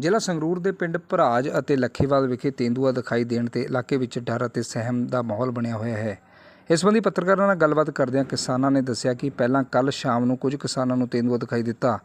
ਜ਼ਿਲ੍ਹਾ ਸੰਗਰੂਰ ਦੇ ਪਿੰਡ ਭਰਾਜ ਅਤੇ ਲੱਖੇਵਾਲ ਵਿਖੇ ਤੇਂਦੂਆ ਦਿਖਾਈ ਦੇਣ ਤੇ ਇਲਾਕੇ ਵਿੱਚ ਡਰ ਅਤੇ ਸਹਿਮ ਦਾ ਮਾਹੌਲ ਬਣਿਆ ਹੋਇਆ ਹੈ। ਇਸ ਸੰਬੰਧੀ ਪੱਤਰਕਾਰਾਂ ਨਾਲ ਗੱਲਬਾਤ ਕਰਦਿਆਂ ਕਿਸਾਨਾਂ ਨੇ ਦੱਸਿਆ ਕਿ ਪਹਿਲਾਂ ਕੱਲ ਸ਼ਾਮ ਨੂੰ ਕੁਝ ਕਿਸਾਨਾਂ ਨੂੰ ਤੇਂਦੂਆ ਦਿਖਾਈ ਦਿੱਤਾ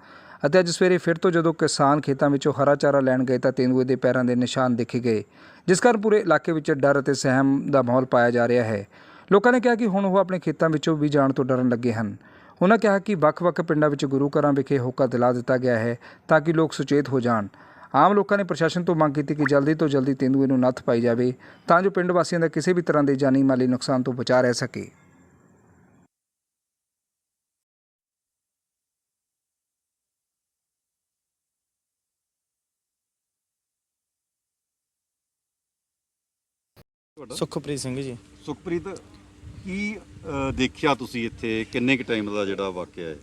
ਅਤੇ ਅੱਜ ਸਵੇਰੇ ਫਿਰ ਤੋਂ ਜਦੋਂ ਕਿਸਾਨ ਖੇਤਾਂ ਵਿੱਚੋਂ ਹਰਾ ਚਾਰਾ ਲੈਣ ਗਏ ਤਾਂ ਤੇਂਦੂਏ ਦੇ ਪੈਰਾਂ ਦੇ ਨਿਸ਼ਾਨ ਦੇਖੇ ਗਏ, ਜਿਸ ਕਾਰਨ ਪੂਰੇ ਇਲਾਕੇ ਵਿੱਚ ਡਰ ਅਤੇ ਸਹਿਮ ਦਾ ਮਾਹੌਲ ਪਾਇਆ ਜਾ ਰਿਹਾ ਹੈ। ਲੋਕਾਂ ਨੇ ਕਿਹਾ ਕਿ ਹੁਣ ਉਹ ਆਪਣੇ ਖੇਤਾਂ ਵਿੱਚੋਂ ਵੀ ਜਾਣ ਤੋਂ ਡਰਨ ਲੱਗੇ ਹਨ। ਉਹਨਾਂ ਕਿਹਾ ਕਿ ਵੱਖ-ਵੱਖ ਪਿੰਡਾਂ ਵਿੱਚ ਗੁਰੂ ਘਰਾਂ ਵਿਖੇ ਹੋਕਾ ਦਿਲਾ ਦਿੱਤਾ ਗਿਆ ਹੈ ਤਾਂ ਕਿ ਲੋਕ ਸੁਚੇਤ ਹੋ ਜਾਣ। ਆਮ ਲੋਕਾਂ ਨੇ ਪ੍ਰਸ਼ਾਸਨ ਤੋਂ ਮੰਗ ਕੀਤੀ ਕਿ ਜਲਦੀ ਤੋਂ ਜਲਦੀ ਤੇਂਦੂਏ ਨੂੰ ਨੱਥ ਪਾਈ ਜਾਵੇ ਤਾਂ ਜੋ ਪਿੰਡ ਵਾਸੀਆਂ ਦਾ ਕਿਸੇ ਵੀ ਤਰ੍ਹਾਂ ਦੇ ਜਾਨੀ ਮਾਲੀ ਨੁਕਸਾਨ ਤੋਂ ਬਚਾ ਰਹਿ ਸਕੇ। ਸੁਖਪ੍ਰੀਤ ਸਿੰਘ ਜੀ। ਸੁਖਪ੍ਰੀਤ ਕੀ ਦੇਖਿਆ ਤੁਸੀਂ ਇੱਥੇ? ਕਿੰਨੇ ਕ ਟਾਈਮ ਦਾ ਜਿਹੜਾ ਵਾਕਿਆ ਹੈ?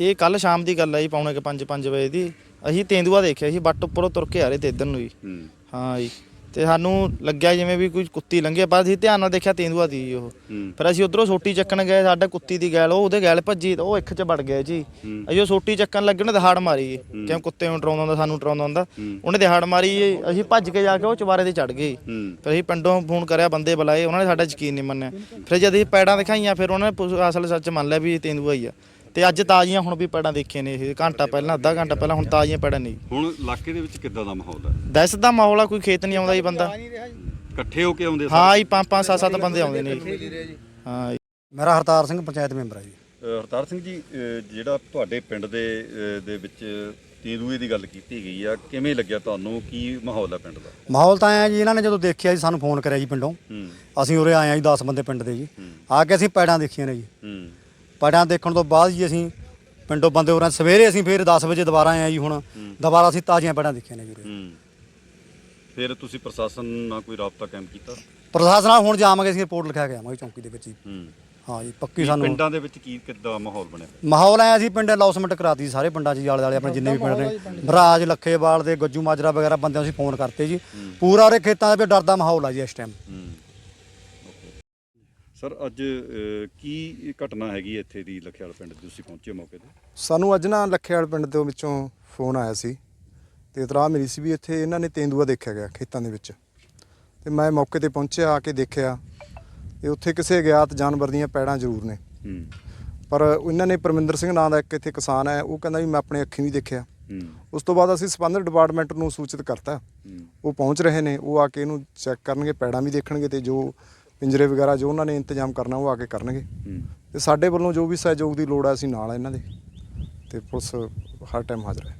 ਇਹ ਕੱਲ ਸ਼ਾਮ ਦੀ ਗੱਲ ਹੈ ਜੀ ਪੌਣੇ ਕੁ 5 5 ਵਜੇ ਦੀ। ਅਸੀਂ ਤੇਂਦੂਆ ਦੇਖਿਆ ਸੀ ਬੱਟ ਉੱਪਰੋਂ ਤੁਰ ਕੇ ਆ ਰਹੇ ਤੇ ਇੱਧਰ ਨੂੰ ਜੀ। ਹੂੰ। ਹਾਂ ਜੀ। ਤੇ ਸਾਨੂੰ ਲੱਗਿਆ ਜਿਵੇਂ ਵੀ ਕੋਈ ਕੁੱਤੀ ਲੰਘੇ ਪਰ ਅਸੀਂ ਧਿਆਨ ਨਾਲ ਦੇਖਿਆ ਤੇਂਦੂਆ ਦੀ ਜੀ ਉਹ। ਹੂੰ। ਪਰ ਅਸੀਂ ਉਧਰੋਂ ਸੋਟੀ ਚੱਕਣ ਗਏ ਸਾਡੇ ਕੁੱਤੀ ਦੀ ਗੈਲ ਉਹ ਉਹਦੇ ਗੈਲ ਭੱਜੀ ਤੇ ਉਹ ਇੱਕ ਚ ਵੜ ਗਿਆ ਜੀ। ਹੂੰ। ਅਸੀਂ ਉਹ ਸੋਟੀ ਚੱਕਣ ਲੱਗੇ ਉਹਨੇ ਦਹਾੜ ਮਾਰੀ ਜੀ। ਕਿਉਂ ਕੁੱਤੇ ਨੂੰ ਡਰਾਉਂਦਾ ਹੁੰਦਾ ਸਾਨੂੰ ਡਰਾਉਂਦਾ ਹੁੰਦਾ। ਹੂੰ। ਉਹਨੇ ਦਹਾੜ ਮਾਰੀ ਜੀ, ਅਸੀਂ ਭੱਜ ਕੇ ਜਾ ਕੇ ਉਹ ਚਵਾਰੇ ਤੇ ਚੜ ਗਏ ਹੂੰ। ਫਿਰ ਅਸੀਂ ਪਿੰਡੋਂ ਫੋਨ ਕਰਿਆ ਬੰਦੇ ਬੁਲਾਏ ਉਹਨਾਂ ਨੇ ਸਾਡਾ ਯਕੀਨ ਨਹੀਂ ਮੰਨਿਆ। ਫਿਰ ਜਦ ਅਸੀਂ ਪੈੜਾਂ ਦਿਖਾਈਆਂ ਫਿਰ ਉਹਨਾਂ ਨੇ ਅਸਲ ਸੱਚ ਮੰਨ ਲਿਆ ਵੀ ਇਹ ਤੇਂਦੂਆ ਹੀ ਆ। ਤੇ ਅੱਜ ਤਾਜ਼ੀਆਂ ਹੁਣ ਵੀ ਪੈੜਾਂ ਦੇਖੀਆਂ ਨੇ ਇਹ ਘੰਟਾ ਪਹਿਲਾਂ ਅੱਧਾ ਘੰਟਾ ਪਹਿਲਾਂ ਹੁਣ ਤਾਜ਼ੀਆਂ ਪੈੜਾਂ ਨਹੀਂ। ਹੁਣ ਇਲਾਕੇ ਦੇ ਵਿੱਚ ਕਿੱਦਾਂ ਦਾ ਮਾਹੌਲ ਹੈ? ਦਹਿਸ਼ਤ ਦਾ ਮਾਹੌਲ ਆ ਕੋਈ ਖੇਤ ਨਹੀਂ ਆਉਂਦਾ ਜੀ ਬੰਦਾ। ਇਕੱਠੇ ਹੋ ਕੇ ਆਉਂਦੇ ਹਾਂ ਜੀ ਪੰਜ ਪੰਜ ਸੱਤ ਸੱਤ ਬੰਦੇ ਆਉਂਦੇ ਨੇ। ਜੀ ਹਾਂ ਜੀ। ਮੇਰਾ ਹਰਤਾਰ ਸਿੰਘ ਪੰਚਾਇਤ ਮੈਂਬਰ ਹੈ ਜੀ। ਅ, ਹਰਤਾਰ ਸਿੰਘ ਜੀ ਅ, ਜਿਹੜਾ ਤੁਹਾਡੇ ਪਿੰਡ ਦੇ ਅ, ਦੇ ਵਿੱਚ ਤੇਂਦੂਏ ਦੀ ਗੱਲ ਕੀਤੀ ਗਈ ਆ ਕਿਵੇਂ ਲੱਗਿਆ ਤੁਹਾਨੂੰ? ਕੀ ਮਾਹੌਲ ਹੈ ਪਿੰਡ ਦਾ? ਮਾਹੌਲ ਤਾਂ ਆਇਆ ਜੀ ਇਹਨਾਂ ਨੇ ਜਦੋਂ ਦੇਖਿਆ ਜੀ ਸਾਨੂੰ ਫੋਨ ਕਰਿਆ ਜੀ ਪਿੰਡੋਂ। ਹੂੰ। ਅਸੀਂ ਉਰੇ ਆਏ ਆ ਜੀ 10 ਬੰਦੇ ਪਿੰਡ ਦੇ ਜੀ। ਆ ਕੇ ਅਸੀਂ ਪੈੜਾਂ ਦੇਖੀਆਂ ਨੇ ਜੀ। ਹੂੰ। ਪੈੜਾਂ ਦੇਖਣ ਤੋਂ ਬਾਅਦ ਜੀ ਅਸੀਂ ਪਿੰਡੋਂ ਬੰਦੇ ਉਰਾਂ ਸਵੇਰੇ ਅਸੀਂ ਫਿਰ 10 ਵਜੇ ਦੁਬਾਰਾ ਆਏ ਆ ਜੀ ਹੁਣ। ਦੁਬਾਰਾ ਅਸੀਂ ਤਾਜ਼ੀਆਂ ਪੈੜਾਂ ਦੇਖੀਆਂ ਨੇ ਜੀ ਹੂੰ। ਫਿਰ ਤੁਸੀਂ ਪ੍ਰਸ਼ਾਸਨ ਨਾਲ ਕੋਈ ਰਾਬਤਾ ਕਾਇਮ ਕੀਤਾ? ਪ੍ਰਸ਼ਾਸਨ ਨਾਲ ਹੁਣ ਜਾਵਾਂਗੇ ਅਸੀਂ ਰਿਪੋਰਟ ਲਿਖਾ ਕੇ ਆਵਾਂਗੇ ਚੌਂਕੀ ਦੇ ਵਿੱਚ ਜੀ। ਹੂੰ। ਹਾਂ ਜੀ ਪੱਕੀ ਸਾਨੂੰ ਪਿੰਡਾਂ ਦੇ ਵਿੱਚ ਕੀ ਕਿੱਦਾਂ ਮਾਹੌਲ ਬਣਿਆ? ਮਾਹੌਲ ਆਇਆ ਅਸੀਂ ਪਿੰਡ ਅਲਾਉਸਮੈਂਟ ਕਰਾਤੀ ਸਾਰੇ ਪਿੰਡਾਂ 'ਚ ਜੀ ਆਲੇ ਦੁਆਲੇ ਆਪਣੇ ਜਿੰਨੇ ਵੀ ਪਿੰਡ ਨੇ। ਬਰਾਜ ਲੱਖੇਵਾਲ ਦੇ ਗੱਜੂ ਮਾਜਰਾ ਵਗੈਰਾ ਬੰਦਿਆਂ ਨੂੰ ਅਸੀਂ ਫੋਨ ਕਰਤੇ ਜੀ। ਪੂਰਾ ਉਰੇ ਖੇਤਾਂ ਦੇ ਵਿੱਚ ਡਰ ਦਾ ਮਾਹੌਲ ਆ ਜੀ ਇਸ ਟਾਈਮ ਹੂੰ। ਸਰ ਅੱਜ ਕੀ ਘਟਨਾ ਹੈਗੀ ਇੱਥੇ ਦੀ ਲਖਿਆਲ ਪਿੰਡ ਦੀ? ਤੁਸੀਂ ਪਹੁੰਚੇ ਮੌਕੇ ਤੇ। ਸਾਨੂੰ ਅੱਜ ਨਾ ਲੱਖੇਵਾਲ ਪਿੰਡ ਦੇ ਵਿੱਚੋਂ ਫੋਨ ਆਇਆ ਸੀ ਤੇ ਇਤਰਾਹ ਮਿਲੀ ਸੀ ਵੀ ਇੱਥੇ ਇਹਨਾਂ ਨੇ ਤੇਂਦੂਆ ਦੇਖਿਆ ਗਿਆ ਖੇਤਾਂ ਦੇ ਵਿੱਚ। ਤੇ ਮੈਂ ਮੌਕੇ ਤੇ ਪਹੁੰਚਿਆ ਆ ਕੇ ਦੇਖਿਆ ਤੇ ਉੱਥੇ ਕਿਸੇ ਅਗਿਆਤ ਜਾਨਵਰ ਦੀਆਂ ਪੈੜਾਂ ਜ਼ਰੂਰ ਨੇ। ਪਰ ਇਹਨਾਂ ਨੇ ਪਰਮਿੰਦਰ ਸਿੰਘ ਨਾਂ ਦਾ ਇੱਕ ਇੱਥੇ ਕਿਸਾਨ ਹੈ ਉਹ ਕਹਿੰਦਾ ਵੀ ਮੈਂ ਆਪਣੇ ਅੱਖੀਂ ਵੀ ਦੇਖਿਆ। ਉਸ ਤੋਂ ਬਾਅਦ ਅਸੀਂ ਸੰਬੰਧਿਤ ਡਿਪਾਰਟਮੈਂਟ ਨੂੰ ਸੂਚਿਤ ਕਰਤਾ। ਉਹ ਪਹੁੰਚ ਰਹੇ ਨੇ ਉਹ ਆ ਕੇ ਇਹਨੂੰ ਚੈੱਕ ਕਰਨਗੇ ਪੈੜਾਂ ਵੀ ਦੇਖਣਗੇ ਤੇ ਜੋ ਪਿੰਜਰੇ ਵਗੈਰਾ ਜੋ ਉਹਨਾਂ ਨੇ ਇੰਤਜ਼ਾਮ ਕਰਨਾ ਉਹ ਆ ਕੇ ਕਰਨਗੇ। ਤੇ ਸਾਡੇ ਵੱਲੋਂ ਜੋ ਵੀ ਸਹਿਯੋਗ ਦੀ ਲੋੜ ਹੈ ਅਸੀਂ ਨਾਲ ਆ ਇਹਨਾਂ ਦੇ। ਤੇ ਪੁਲਿਸ ਹਰ ਟਾਈਮ ਹਾਜ਼ਰ ਹੈ।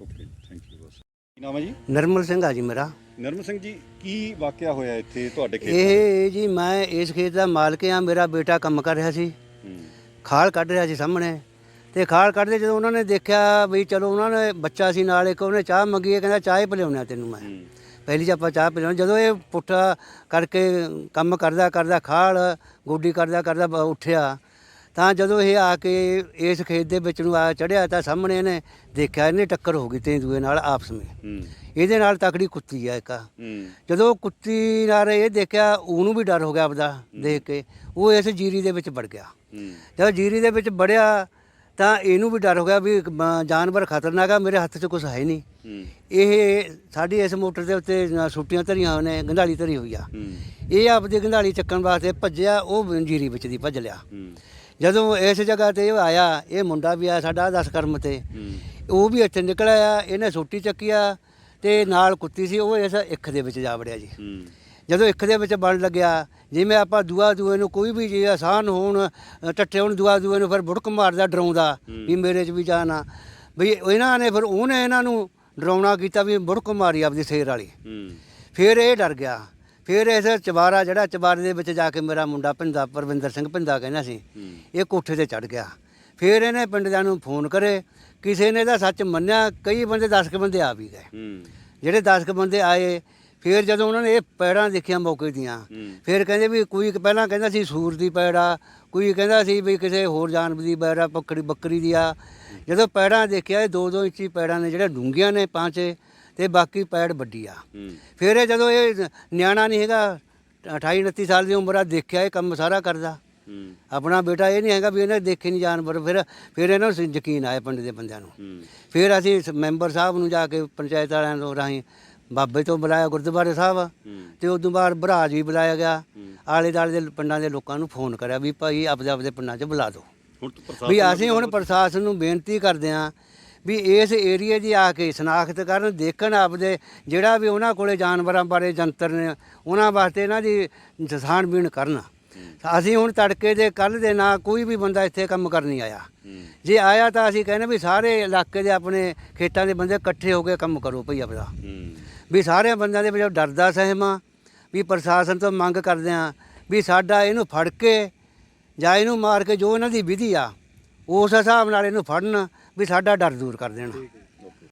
ਓਕੇ ਥੈਂਕ ਯੂ ਬਸ ਕੀ ਨਾਮ ਹੈ ਜੀ? ਨਰਮਲ ਸਿੰਘ ਆ ਜੀ ਮੇਰਾ। ਨਰਮ ਸਿੰਘ ਜੀ ਕੀ ਵਾਕਿਆ ਹੋਇਆ ਇੱਥੇ ਤੁਹਾਡੇ ਖੇਤ ਇਹ ਜੀ ਮੈਂ ਇਸ ਖੇਤ ਦਾ ਮਾਲਕ ਆ ਮੇਰਾ ਬੇਟਾ ਕੰਮ ਕਰ ਰਿਹਾ ਸੀ। ਖਾਲ ਕੱਢ ਰਿਹਾ ਸੀ ਸਾਹਮਣੇ। ਤੇ ਖਾਲ ਕੱਢਦੇ ਜਦੋਂ ਉਹਨਾਂ ਨੇ ਦੇਖਿਆ ਵੀ ਚਲੋ ਉਹਨਾਂ ਨੇ ਬੱਚਾ ਸੀ ਨਾਲ ਇੱਕ ਉਹਨੇ ਚਾਹ ਮੰਗੀ ਕਹਿੰਦਾ ਚਾਹ ਹੀ ਪਿਲਾਉਣਾ ਤੈਨੂੰ ਮੈਂ। ਪਹਿਲੀ ਚ ਆਪਾਂ ਚਾਹ ਪਿਲਾਉਣੀ ਜਦੋਂ ਇਹ ਪੁੱਠਾ ਕਰਕੇ ਕੰਮ ਕਰਦਾ ਕਰਦਾ ਖਾਲ ਗੋਡੀ ਕਰਦਾ ਕਰਦਾ ਬ- ਉੱਠਿਆ ਤਾਂ ਜਦੋਂ ਇਹ ਆ ਕੇ ਇਸ ਖੇਤ ਦੇ ਵਿੱਚ ਨੂੰ ਆ ਚੜਿਆ ਤਾਂ ਸਾਹਮਣੇ ਇਹਨੇ ਦੇਖਿਆ ਇਹਨੇ ਟੱਕਰ ਹੋ ਗਈ ਤੇਂਦੂਏ ਨਾਲ ਆਪਸ ਵਿੱਚ। ਹੂੰ। ਇਹਦੇ ਨਾਲ ਤਕੜੀ ਕੁੱਤੀ ਆ ਇੱਕ। ਹੂੰ। ਜਦੋਂ ਕੁੱਤੀ ਨਾਲ ਇਹ ਦੇਖਿਆ ਉਹਨੂੰ ਵੀ ਡਰ ਹੋ ਗਿਆ ਆਪਦਾ ਦੇਖ ਕੇ ਉਹ ਇਸ ਜੀਰੀ ਦੇ ਵਿੱਚ ਵੜ ਗਿਆ। ਹੂੰ। ਜਦੋਂ ਜੀਰੀ ਦੇ ਵਿੱਚ ਵੜਿਆ ਤਾਂ ਇਹਨੂੰ ਵੀ ਡਰ ਹੋ ਗਿਆ ਵੀ ਮ- ਜਾਨਵਰ ਖਤਰਨਾਕ ਆ ਮੇਰੇ ਹੱਥ 'ਚ ਕੁਝ ਹੈ ਨਹੀਂ। ਇਹ ਸਾਡੀ ਇਸ ਮੋਟਰ ਦੇ ਉੱਤੇ ਸੂਟੀਆਂ ਧਰੀਆਂ ਹੋਈਆਂ ਨੇ ਗੰਧਾਲੀ ਧਰੀ ਹੋਈ ਆ। ਇਹ ਆਪਦੀ ਗੰਧਾਲੀ ਚੱਕਣ ਵਾਸਤੇ ਭੱਜਿਆ ਉਹ ਜੀਰੀ ਵਿੱਚ ਦੀ ਭੱਜ ਲਿਆ। ਜਦੋਂ ਇਸ ਜਗ੍ਹਾ ਤੇ ਇਹ ਆਇਆ ਇਹ ਮੁੰਡਾ ਵੀ ਆਇਆ ਸਾਡਾ 10 ਕਰਮ ਤੇ। ਉਹ ਵੀ ਇੱਥੇ ਨਿਕਲ ਆਇਆ ਇਹਨੇ ਸੋਟੀ ਚੱਕਿਆ ਤੇ ਨਾਲ ਕੁੱਤੀ ਸੀ ਉਹ ਇਸ ਇੱਕ ਦੇ ਵਿੱਚ ਜਾ ਵੜਿਆ ਜੀ। ਹੂੰ। ਜਦੋਂ ਇੱਕ ਦੇ ਵਿੱਚ ਬਣ ਲੱਗਿਆ ਜਿਵੇਂ ਆਪਾਂ ਦੂਆ ਦੂਏ ਨੂੰ ਕੋਈ ਵੀ ਜੇ ਆਸਾਨ ਹੋਣ ਟੱਟੇ ਹੋਣ ਦੂਆ ਦੂਏ ਨੂੰ ਫਿਰ ਬੁੜਕ ਮਾਰਦਾ ਡਰਾਉਂਦਾ ਵੀ ਮੇਰੇ 'ਚ ਵੀ ਜਾਣਾ ਵੀ ਇਹਨਾਂ ਨੇ ਫਿਰ ਉਹਨੇ ਇਹਨਾਂ ਨੂੰ ਡਰਾਉਣਾ ਕੀਤਾ ਵੀ ਬੁੜਕ ਮਾਰੀ ਆਪਦੀ ਸ਼ੇਰ ਵਾਲੀ। ਫਿਰ ਇਹ ਡਰ ਗਿਆ। ਫਿਰ ਇਸ ਚਵਾਰਾ ਜਿਹੜਾ ਚਵਾਰੇ ਦੇ ਵਿੱਚ ਜਾ ਕੇ ਮੇਰਾ ਮੁੰਡਾ ਪਿੰਦਾ ਪਰਵਿੰਦਰ ਸਿੰਘ ਪਿੰਦਾ ਕਹਿੰਦਾ ਸੀ ਇਹ ਕੋਠੇ ਤੇ ਚੜ ਗਿਆ। ਫਿਰ ਇਹਨੇ ਪਿੰਡ ਦਿਆਂ ਨੂੰ ਫੋਨ ਕਰੇ। ਕਿਸੇ ਨੇ ਇਹਦਾ ਸੱਚ ਮੰਨਿਆ ਕਈ ਬੰਦੇ 10 ਕੁ ਬੰਦੇ ਆ ਵੀ ਗਏ। ਜਿਹੜੇ 10 ਕੁ ਬੰਦੇ ਆਏ ਫਿਰ ਜਦੋਂ ਉਹਨਾਂ ਨੇ ਇਹ ਪੈੜਾਂ ਦੇਖੀਆਂ ਮੌਕੇ ਦੀਆਂ। ਫਿਰ ਕਹਿੰਦੇ ਵੀ ਕੋਈ ਪਹਿਲਾਂ ਕਹਿੰਦਾ ਸੀ ਸੂਰ ਦੀ ਪੈੜਾ ਕੋਈ ਕਹਿੰਦਾ ਸੀ ਵੀ ਕਿਸੇ ਹੋਰ ਜਾਨਵਰ ਦੀ ਪੈੜਾ ਬੱਕਰੀ ਬੱਕਰੀ ਦੀ ਆ। ਜਦੋਂ ਪੈੜਾਂ ਦੇਖਿਆ ਇਹ 2-2 ਇੰਚੀ ਪੈੜਾਂ ਨੇ ਜਿਹੜੇ ਡੂੰਘੀਆਂ ਨੇ ਪਾਂਚੇ ਤੇ ਬਾਕੀ ਪੈੜ ਵੱਡੀ ਆ। ਫਿਰ ਇਹ ਜਦੋਂ ਇਹ ਨਿਆਣਾ ਨਹੀਂ ਹੈਗਾ 28 29 ਸਾਲ ਦੀ ਉਮਰ ਆ ਦੇਖਿਆ ਇਹ ਕੰਮ ਸਾਰਾ ਕਰਦਾ। ਆਪਣਾ ਬੇਟਾ ਇਹ ਨਹੀਂ ਹੈਗਾ ਵੀ ਇਹਨੇ ਦੇਖੇ ਨਹੀਂ ਜਾਨਵਰ ਫਿਰ ਫਿਰ ਇਹਨਾਂ ਨੂੰ ਯਕੀਨ ਆਇਆ ਪਿੰਡ ਦੇ ਬੰਦਿਆਂ ਨੂੰ। ਫਿਰ ਅਸੀਂ ਮੈਂਬਰ ਸਾਹਿਬ ਨੂੰ ਜਾ ਕੇ ਪੰਚਾਇਤ ਵਾਲਿਆਂ ਨੂੰ ਰਾਹੀਂ ਬਾਬੇ ਤੋਂ ਬੁਲਾਇਆ ਗੁਰਦੁਆਰੇ ਸਾਹਿਬ ਤੇ ਉਦੋਂ ਬਾਅਦ ਬਰਾਜ ਵੀ ਬੁਲਾਇਆ ਗਿਆ। ਆਲੇ ਦਾਲੇ ਦੇ ਪਿੰਡਾਂ ਦੇ ਲੋਕਾਂ ਨੂੰ ਫੋਨ ਕਰਿਆ ਵੀ ਭਾਈ ਆਪਦੇ ਆਪਦੇ ਪਿੰਡਾਂ 'ਚ ਬੁਲਾ ਦਿਓ। ਵੀ ਅਸੀਂ ਹੁਣ ਪ੍ਰਸ਼ਾਸਨ ਨੂੰ ਬੇਨਤੀ ਕਰਦੇ ਹਾਂ ਵੀ ਇਸ ਏਰੀਏ ਦੀ ਆ ਕੇ ਸ਼ਨਾਖਤ ਕਰਨ ਦੇਖਣ ਆਪਦੇ ਜਿਹੜਾ ਵੀ ਉਹਨਾਂ ਕੋਲੇ ਜਾਨਵਰਾਂ ਬਾਰੇ ਜੰਤਰ ਨੇ ਉਹਨਾਂ ਵਾਸਤੇ ਇਹਨਾਂ ਦੀ ਛਾਣਬੀਣ ਕਰਨ। ਅਸੀਂ ਹੁਣ ਤੜਕੇ ਦੇ ਕੱਲ ਦੇ ਨਾ ਕੋਈ ਵੀ ਬੰਦਾ ਇੱਥੇ ਕੰਮ ਕਰਨ ਨਹੀਂ ਆਇਆ। ਜੇ ਆਇਆ ਤਾਂ ਅਸੀਂ ਕਹਿੰਦੇ ਵੀ ਸਾਰੇ ਇਲਾਕੇ ਦੇ ਆਪਣੇ ਖੇਤਾਂ ਦੇ ਬੰਦੇ ਇਕੱਠੇ ਹੋ ਕੇ ਕੰਮ ਕਰੋ ਭਈ ਆਪਦਾ। ਵੀ ਸਾਰੇ ਬੰਦਿਆਂ ਦੇ ਵਿੱਚ ਡਰਦਾ ਸਹਿਮਾ ਵੀ ਪ੍ਰਸ਼ਾਸਨ ਤੋਂ ਮੰਗ ਕਰਦੇ ਆ ਵੀ ਸਾਡਾ ਇਹਨੂੰ ਫੜ ਕੇ ਜਾਂ ਇਹਨੂੰ ਮਾਰ ਕੇ ਜੋ ਇਹਨਾਂ ਦੀ ਵਿਧੀ ਆ, ਉਸ ਹਿਸਾਬ ਨਾਲ ਇਹਨੂੰ ਫੜਨ, ਵੀ ਸਾਡਾ ਡਰ ਦੂਰ ਕਰ ਦੇਣ।